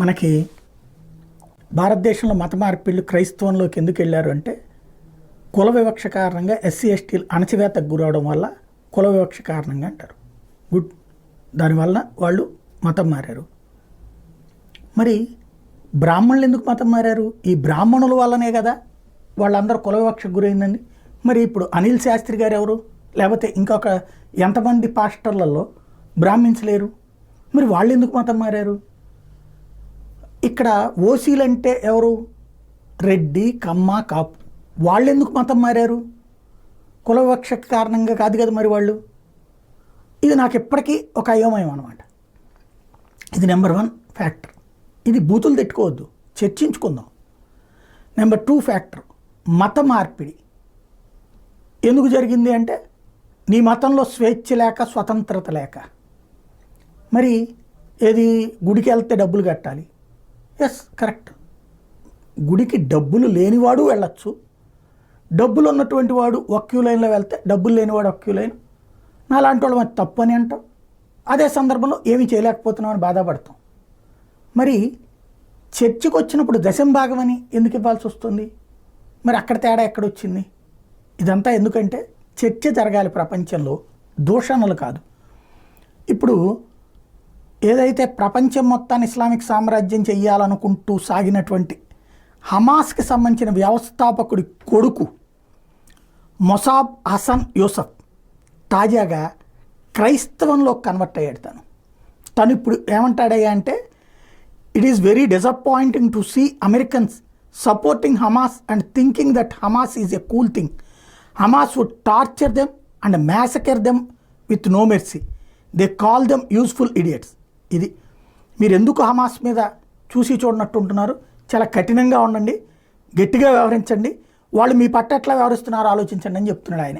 మనకి భారతదేశంలో మత మార్పిళ్ళు క్రైస్తవంలోకి ఎందుకు వెళ్ళారు అంటే కుల వివక్ష కారణంగా ఎస్సీ ఎస్టీలు అణచివేతకు గురవడం వల్ల కుల వివక్ష కారణంగా అంటారు. గుడ్. దానివల్ల వాళ్ళు మతం మారారు. మరి బ్రాహ్మణులు ఎందుకు మతం మారారు? ఈ బ్రాహ్మణుల వల్లనే కదా వాళ్ళందరూ కుల వివక్షకు గురైందండి. మరి ఇప్పుడు అనిల్ శాస్త్రి గారు ఎవరు? లేకపోతే ఇంకొక ఎంతమంది పాస్టర్లలో బ్రాహ్మిన్స్ లేరు? మరి వాళ్ళు ఎందుకు మతం మారారు? ఇక్కడ ఓసీలు అంటే ఎవరు? రెడ్డి కమ్మ కాపు. వాళ్ళు ఎందుకు మతం మారారు? కులవక్ష కారణంగా కాదు కదా మరి వాళ్ళు? ఇది నాకు ఎప్పటికీ ఒక అయోమయం అనమాట ఇది నెంబర్ వన్ ఫ్యాక్టర్. ఇది బూతులు తిట్టుకోవద్దు. చర్చించుకుందాం. Number two factor. మత మార్పిడి. ఎందుకు జరిగింది అంటే నీ మతంలో స్వేచ్ఛ లేక స్వతంత్రత లేక. మరి ఏది? గుడికి వెళ్తే డబ్బులు కట్టాలి. ఎస్ కరెక్ట్ గుడికి డబ్బులు లేనివాడు వెళ్ళచ్చు. డబ్బులు ఉన్నటువంటి వాడు ఒక క్యూ లైన్లో వెళ్తే డబ్బులు లేనివాడు ఒక క్యూ లైన్. నా లాంటి వాళ్ళు మరి తప్పు అని అంటాం. అదే సందర్భంలో ఏమీ చేయలేకపోతున్నాం అని బాధపడతాం. మరి చర్చికి వచ్చినప్పుడు దశం భాగమని ఎందుకు ఇవ్వాల్సి వస్తుంది? మరి అక్కడ తేడా ఎక్కడొచ్చింది? ఇదంతా ఎందుకంటే చర్చ జరగాలి ప్రపంచంలో. దూషణలు కాదు. ఇప్పుడు ఏదైతే ప్రపంచం మొత్తాన్ని ఇస్లామిక్ సామ్రాజ్యం చేయాలనుకుంటూ సాగినటువంటి హమాస్కి సంబంధించిన వ్యవస్థాపకుడి కొడుకు మొసాబ్ హసన్ యూసఫ్ తాజాగా క్రైస్తవంలో కన్వర్ట్ అయ్యాడు తను. తను ఇప్పుడు ఏమంటాడయ్యా అంటే it is very disappointing to see Americans supporting Hamas and thinking that Hamas is a cool thing Hamas would torture them and massacre them with no mercy they call them useful idiots ఇది మీరు ఎందుకు Hamas మీద చూసి చూడనట్టు ఉంటున్నారు చాలా కఠినంగా ఉండండి గట్టిగా వ్యవహరించండి. వాళ్ళు మీ పట్ల ఎట్లా వ్యవహరిస్తున్నారో ఆలోచించండి అని చెప్తున్నాడు ఆయన.